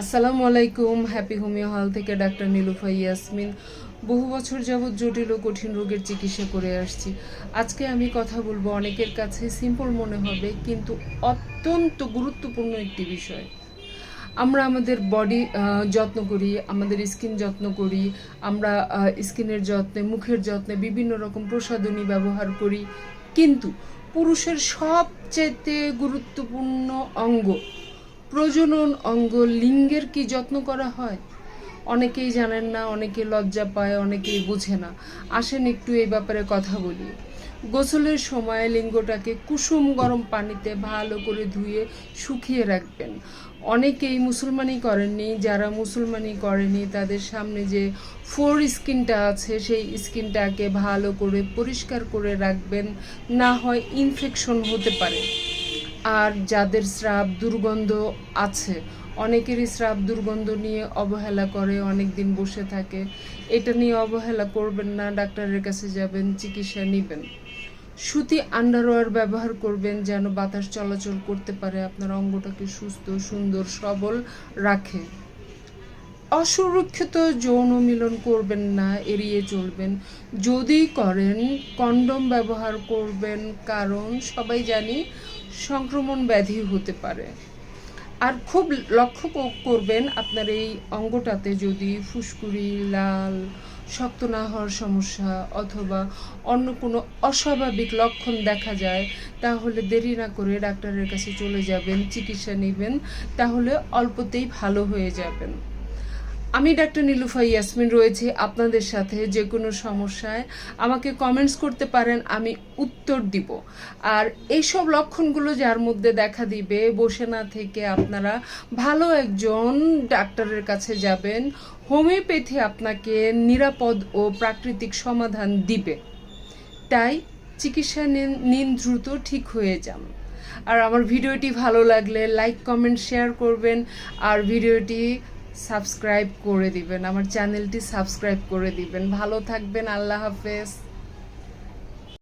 আসসালামু আলাইকুম happy homeo হল থেকে ডাক্তার নীলুফা ইয়াসমিন বহু বছর যাবৎ জটিল ও কঠিন রোগের চিকিৎসা করে আসছি। আজকে আমি কথা বলব অনেকের কাছে সিম্পল মনে হবে, কিন্তু অত্যন্ত গুরুত্বপূর্ণ একটি বিষয়। আমরা আমাদের বডি যত্ন করি, আমাদের স্কিন যত্ন করি, আমরা স্কিনের যত্নে, মুখের যত্নে বিভিন্ন রকম প্রসাধনী ব্যবহার করি। কিন্তু পুরুষের সবচেয়ে গুরুত্বপূর্ণ অঙ্গ প্রজনন অঙ্গ লিঙ্গের কি যত্ন করা হয়? অনেকেই জানেন না, অনেকে লজ্জা পায়, অনেকেই বোঝে না। আসেন একটু এই ব্যাপারে কথা বলি। গোসলের সময় লিঙ্গটাকে কুসুম গরম পানিতে ভালো করে ধুয়ে শুকিয়ে রাখবেন। অনেকেই মুসলমানি করেননি। যারা মুসলমানি করেনি, তাদের সামনে যে ফোর স্কিনটা আছে, সেই স্কিনটাকে ভালো করে পরিষ্কার করে রাখবেন। না হয় ইনফেকশন হতে পারে। আর যাদের স্রাব দুর্গন্ধ আছে, অনেকেরই স্রাব দুর্গন্ধ নিয়ে অবহেলা করে অনেক দিন বসে থাকে। এটা নিয়ে অবহেলা করবেন না, ডাক্তারের কাছে যাবেন, চিকিৎসা নেবেন। সুতি আন্ডারওয়ার ব্যবহার করবেন যেন বাতাস চলাচল করতে পারে, আপনার অঙ্গটাকে সুস্থ, সুন্দর, সবল রাখে। অসুরক্ষিত যৌন মিলন করবেন না, এড়িয়ে চলবেন। যদি করেন, কন্ডম ব্যবহার করবেন, কারণ সবাই জানি সংক্রমণ ব্যাধি হতে পারে। আর খুব লক্ষ্য করবেন আপনার এই অঙ্গটাতে যদি ফুসকুড়ি, লাল, শক্ত না হওয়ার সমস্যা অথবা অন্য কোনো অস্বাভাবিক লক্ষণ দেখা যায়, তাহলে দেরি না করে ডাক্তারের কাছে চলে যাবেন, চিকিৎসা নেবেন, তাহলে অল্পতেই ভালো হয়ে যাবেন। আমি ডাক্তার নীলুফা ইয়াসমিন রয়েছি আপনাদের সাথে যে কোনো সমস্যায়। আমাকে কমেন্টস করতে পারেন, আমি উত্তর দিব। আর এইসব লক্ষণগুলো যার মধ্যে দেখা দিবে, বসে না থেকে আপনারা ভালো একজন ডাক্তারের কাছে যাবেন। হোমিওপ্যাথি আপনাকে নিরাপদ ও প্রাকৃতিক সমাধান দিবে। তাই চিকিৎসা নিন দ্রুত, ঠিক হয়ে যান। আর আমার ভিডিওটি ভালো লাগলে লাইক কমেন্ট শেয়ার করবেন। আর ভিডিওটি সাবস্ক্রাইব করে দিবেন আমার চ্যানেলটি সাবস্ক্রাইব করে দিবেন। ভালো থাকবেন আল্লাহ হাফেজ।